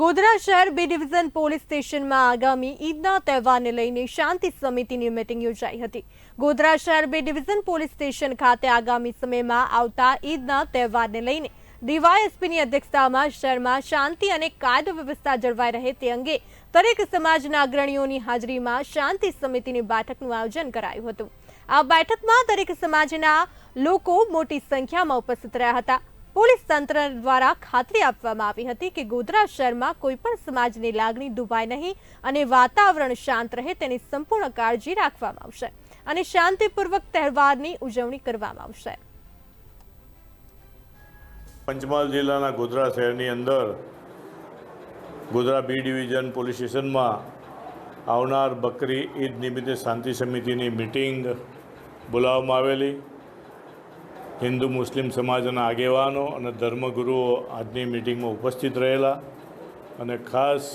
ગોધરા શહેર B division police સ્ટેશનમાં આગામી ઈદના તહેવારને લઈને શાંતિ સમિતિની મિટિંગ યોજાઈ હતી. ગોધરા શહેર બી ડિવિઝન પોલીસ સ્ટેશન ખાતે આગામી સમયમાં આવતા ઈદના તહેવારને લઈને ડીવાયએસપીની અધ્યક્ષતામાં શહેરમાં શાંતિ અને કાયદો વ્યવસ્થા જળવાઈ રહે તે અંગે દરેક સમાજના અગ્રણીઓની હાજરીમાં શાંતિ સમિતિની બેઠકનું આયોજન કરાયું હતું. આ બેઠકમાં દરેક સમાજના લોકો મોટી સંખ્યામાં ઉપસ્થિત રહ્યા હતા. પોલીસ તંત્ર દ્વારા ખાતરી આપવામાં આવી હતી કે ગોધરા શહેરમાં કોઈ પણ સમાજની લાગણી દુભાય નહીં અને વાતાવરણ શાંત રહે તેની સંપૂર્ણ કાળજી રાખવામાં આવશે અને શાંતિપૂર્વક તહેવારની ઉજવણી કરવામાં આવશે. પંચમહાલ જિલ્લાના ગોધરા શહેરની અંદર ગોધરા બી ડિવિઝન પોલીસ સ્ટેશનમાં આવનાર બકરી ઈદ નિમિત્તે શાંતિ સમિતિની મિટિંગ બોલાવવામાં આવેલી. હિન્દુ મુસ્લિમ સમાજના આગેવાનો અને ધર્મગુરુઓ આજની મિટિંગમાં ઉપસ્થિત રહેલા અને ખાસ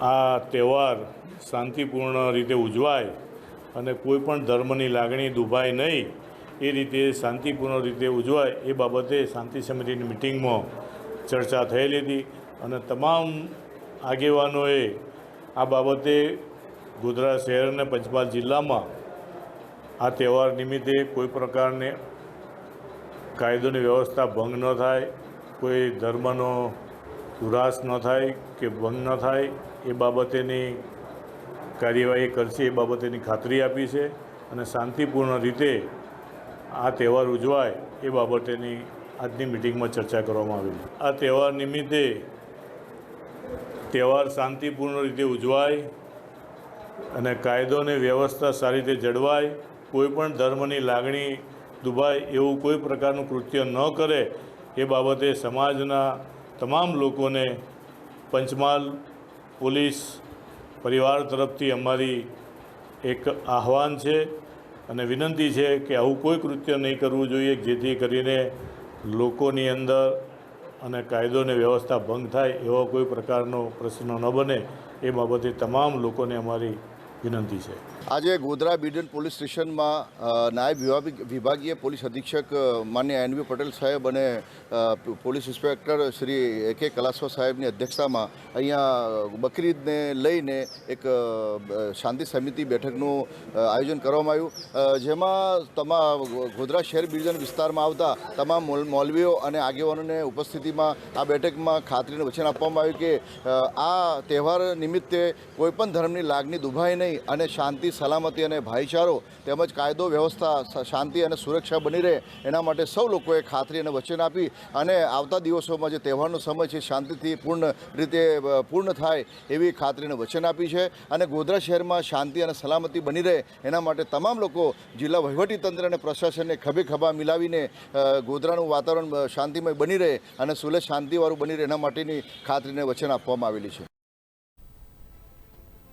આ તહેવાર શાંતિપૂર્ણ રીતે ઉજવાય અને કોઈ પણ ધર્મની લાગણી દુભાય નહીં, એ રીતે શાંતિપૂર્ણ રીતે ઉજવાય, એ બાબતે શાંતિ સમિતિની મિટિંગમાં ચર્ચા થયેલી હતી અને તમામ આગેવાનોએ આ બાબતે ગોધરા શહેર અને પંચમહાલ જિલ્લામાં આ તહેવાર નિમિત્તે કોઈ પ્રકારની કાયદોની વ્યવસ્થા ભંગ ન થાય, કોઈ ધર્મનો દુરાસ ન થાય કે ભંગ ન થાય, એ બાબતેની કાર્યવાહી કરશે, એ બાબતેની ખાતરી આપી છે અને શાંતિપૂર્ણ રીતે આ તહેવાર ઉજવાય, એ બાબતેની આજની મિટિંગમાં ચર્ચા કરવામાં આવેલી આ તહેવાર નિમિત્તે તહેવાર શાંતિપૂર્ણ રીતે ઉજવાય અને કાયદો અને વ્યવસ્થા સારી રીતે જળવાય કોઈપણ ધર્મની લાગણી દુભાય એવું કોઈ પ્રકારનું કૃત્ય ન કરે એ બાબતે સમાજના તમામ લોકોને પંચમહાલ પોલીસ પરિવાર તરફથી અમારી એક આહવાન છે અને વિનંતી છે કે આવું કોઈ કૃત્ય નહીં કરવું જોઈએ, જેથી કરીને લોકોની અંદર અને કાયદોને વ્યવસ્થા ભંગ થાય એવો કોઈ પ્રકારનો પ્રશ્ન ન બને એ બાબતે તમામ લોકોને અમારી વિનંતી છે. આજે ગોધરા બીડન પોલીસ સ્ટેશનમાં નાયબ વિભાગ- વિભાગીય પોલીસ અધિક્ષક માન્ય એનવી પટેલ સાહેબ અને પોલીસ ઇન્સ્પેક્ટર શ્રી એ કે કલાસ્વા સાહેબની અધ્યક્ષતામાં અહીંયા બકરીદને લઈને એક શાંતિ સમિતિ બેઠકનું આયોજન કરવામાં આવ્યું. જેમાં તમામ ગોધરા શહેર બીડન વિસ્તારમાં આવતા તમામ મૌલવીઓ અને આગેવાનોને ઉપસ્થિતિમાં આ બેઠકમાં ખાતરીનું વચન આપવામાં આવ્યું કે આ તહેવાર નિમિત્તે કોઈપણ ધર્મની લાગણી દુભાય નહીં. અને શાંતિ, સલામતી અને ભાઈચારો તેમજ કાયદો, વ્યવસ્થા શાંતિ અને સુરક્ષા બની રહે એના માટે સૌ લોકોએ ખાતરી અને વચન આપી અને આવતા દિવસોમાં જે તહેવારનો સમય છે શાંતિથી પૂર્ણ રીતે પૂર્ણ થાય એવી ખાતરીને વચન આપી છે અને ગોધરા શહેરમાં શાંતિ અને સલામતી બની રહે એના માટે તમામ લોકો જિલ્લા વહીવટીતંત્ર અને પ્રશાસનને ખભે ખભા મિલાવીને ગોધરાનું વાતાવરણ શાંતિમય બની રહે અને સુલે શાંતિવાળું બની રહે એના માટેની ખાતરીને વચન આપવામાં આવેલી છે.